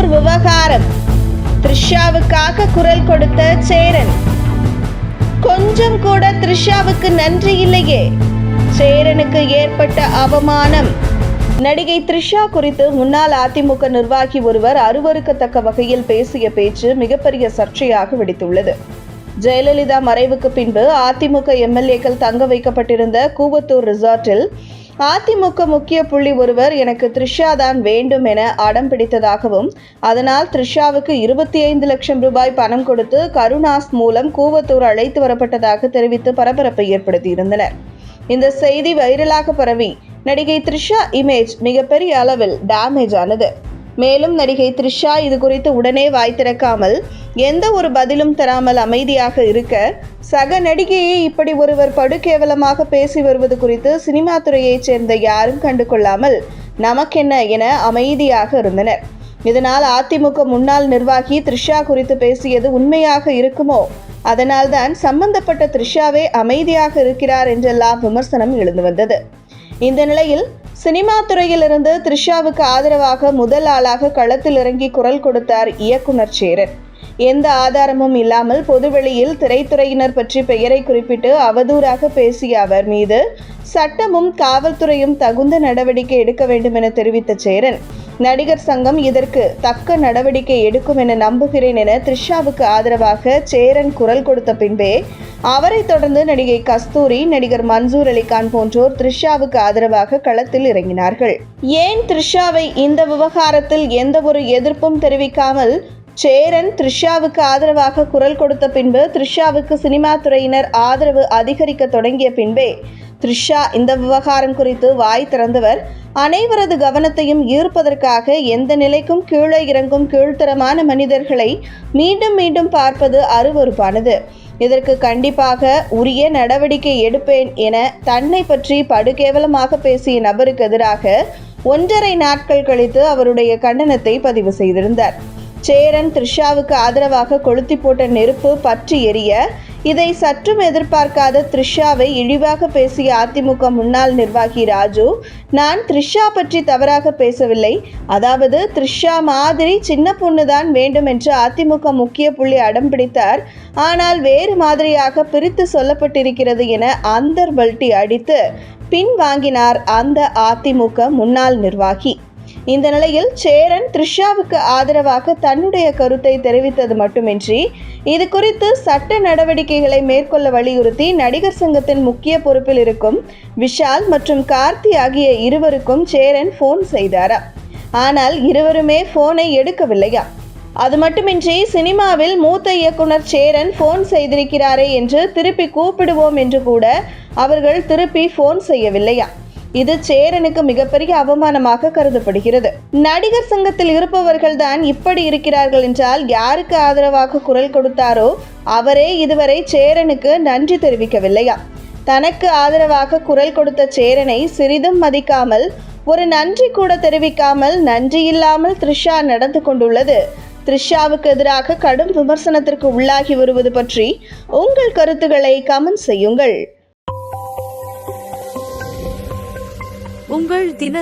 கூவத்தூர் விவகாரம். த்ரிஷாவுக்காக குரல் கொடுத்த சேரன். கொஞ்சம் கூட த்ரிஷாவுக்கு நன்றி இல்லையே. சேரனுக்கு ஏற்பட்ட அவமானம். நடிகை த்ரிஷா குறித்து முன்னாள் அதிமுக நிர்வாகி ஒருவர் அருவருக்கத்தக்க வகையில் பேசிய பேச்சு மிகப்பெரிய சர்ச்சையாக வெடித்துள்ளது. ஜெயலலிதா மறைவுக்கு பின்பு அதிமுக எம்எல்ஏக்கள் தங்க வைக்கப்பட்டிருந்த கூவத்தூர் ரிசார்ட்டில் அதிமுக முக்கிய புள்ளி ஒருவர் எனக்கு த்ரிஷா தான் வேண்டும் என அடம் பிடித்ததாகவும் அதனால் த்ரிஷாவுக்கு இருபத்தி ஐந்து லட்சம் ரூபாய் பணம் கொடுத்து கருணாஸ் மூலம் கூவத்தூர் அழைத்து வரப்பட்டதாக தெரிவித்து பரபரப்பை ஏற்படுத்தியிருந்தனர். இந்த செய்தி வைரலாக பரவி நடிகை த்ரிஷா இமேஜ் மிகப்பெரிய அளவில் டேமேஜ் ஆனது. மேலும் நடிகை த்ரிஷா இது குறித்து உடனே வாய் திறக்காமல் எந்த ஒரு பதிலும் தராமல் அமைதியாக இருக்க சக நடிகையை இப்படி ஒருவர் படுகேவலமாக பேசி வருவது குறித்து சினிமா துறையைச் சேர்ந்த யாரும் கண்டு கொள்ளாமல் நமக்கென்ன என அமைதியாக இருந்தனர். இதனால் அதிமுக முன்னாள் நிர்வாகி த்ரிஷா குறித்து பேசியது உண்மையாக இருக்குமோ? அதனால்தான் சம்பந்தப்பட்ட த்ரிஷாவே அமைதியாக இருக்கிறார் என்றெல்லாம் விமர்சனம் எழுந்து வந்தது. இந்த நிலையில் சினிமா துறையிலிருந்து த்ரிஷாவுக்கு ஆதரவாக முதல் ஆளாக களத்தில் இறங்கி குரல் கொடுத்தார் இயக்குனர் சேரன். எந்த ஆதாரமும் இல்லாமல் பொதுவெளியில் திரைத்துறையினர் பற்றி பெயரை குறிப்பிட்டு அவதூறாக பேசிய அவர் மீது சட்டமும் காவல்துறையும் தகுந்த நடவடிக்கை எடுக்க வேண்டும் என தெரிவித்த சேரன் நடிகர் சங்கம் இதற்கு தக்க நடவடிக்கை எடுக்கும் என நம்புகிறேன் என த்ரிஷாவுக்கு ஆதரவாக சேரன் குரல் கொடுத்த பின்பே அவரைத் தொடர்ந்து நடிகை கஸ்தூரி நடிகர் மன்சூர் அலிகான் போன்றோர் த்ரிஷாவுக்கு ஆதரவாக களத்தில் இறங்கினார்கள். ஏன் த்ரிஷாவை இந்த விவகாரத்தில் எந்த ஒரு எதிர்ப்பும் தெரிவிக்காமல் சேரன் த்ரிஷாவுக்கு ஆதரவாக குரல் கொடுத்த பின்பு த்ரிஷாவுக்கு சினிமா துறையினர் ஆதரவு அதிகரிக்க தொடங்கிய பின்பே த்ரிஷா இந்த விவகாரம் குறித்து வாய் திறந்தவர். அனைவரது கவனத்தையும் ஈர்ப்பதற்காக எந்த நிலைக்கும் கீழே இறங்கும் கீழ்த்தரமான மனிதர்களை மீண்டும் மீண்டும் பார்ப்பது அருவருப்பானது. இதற்கு கண்டிப்பாக உரிய நடவடிக்கை எடுப்பேன் என தன்னை பற்றி படுகேவலமாக பேசிய நபருக்கு எதிராக ஒன்றரை நாட்கள் கழித்து அவருடைய கண்டனத்தை பதிவு செய்திருந்தார். சேரன் த்ரிஷாவுக்கு ஆதரவாக கொளுத்தி போட்ட நெருப்பு பற்றி எரிய இதை சற்றும் எதிர்பார்க்காத த்ரிஷாவை இழிவாக பேசிய அதிமுக முன்னாள் நிர்வாகி ராஜு நான் த்ரிஷா பற்றி தவறாக பேசவில்லை. அதாவது த்ரிஷா மாதிரி சின்ன பொண்ணுதான் வேண்டும் என்று அதிமுக முக்கிய புள்ளி அடம் பிடித்தார். ஆனால் வேறு மாதிரியாக பிரித்து சொல்லப்பட்டிருக்கிறது என அந்தர் பல்ட்டி அடித்து பின் வாங்கினார் அந்த அதிமுக முன்னாள் நிர்வாகி. இந்த நிலையில் சேரன் த்ரிஷாவுக்கு ஆதரவாக தன்னுடைய கருத்தை தெரிவித்தது மட்டுமின்றி இது குறித்து சட்ட நடவடிக்கைகளை மேற்கொள்ள வலியுறுத்தி நடிகர் சங்கத்தின் முக்கிய பொறுப்பில் இருக்கும் விஷால் மற்றும் கார்த்தி ஆகிய இருவருக்கும் சேரன் ஃபோன் செய்தாரா? ஆனால் இருவருமே ஃபோனை எடுக்கவில்லையா? அது மட்டுமின்றி சினிமாவில் மூத்த இயக்குனர் சேரன் ஃபோன் செய்திருக்கிறாரே என்று திருப்பி கூப்பிடுவோம் என்று கூட அவர்கள் திருப்பி ஃபோன் செய்யவில்லையா? இது சேரனுக்கு மிகப்பெரிய அவமானமாக கருதப்படுகிறது. நடிகர் சங்கத்தில் இருப்பவர்கள் தான் இப்படி இருக்கிறார்கள் என்றால் யாருக்கு ஆதரவாக குரல் கொடுத்தாரோ அவரே இதுவரை சேரனுக்கு நன்றி தெரிவிக்கவில்லையா? தனக்கு ஆதரவாக குரல் கொடுத்த சேரனை சிறிதும் மதிக்காமல் ஒரு நன்றி கூட தெரிவிக்காமல் நன்றி இல்லாமல் த்ரிஷா நடந்து கொண்டுள்ளது. த்ரிஷாவுக்கு எதிராக கடும் விமர்சனத்திற்கு உள்ளாகி வருவது பற்றி உங்கள் கருத்துக்களை கமெண்ட் செய்யுங்கள். உங்கள் தின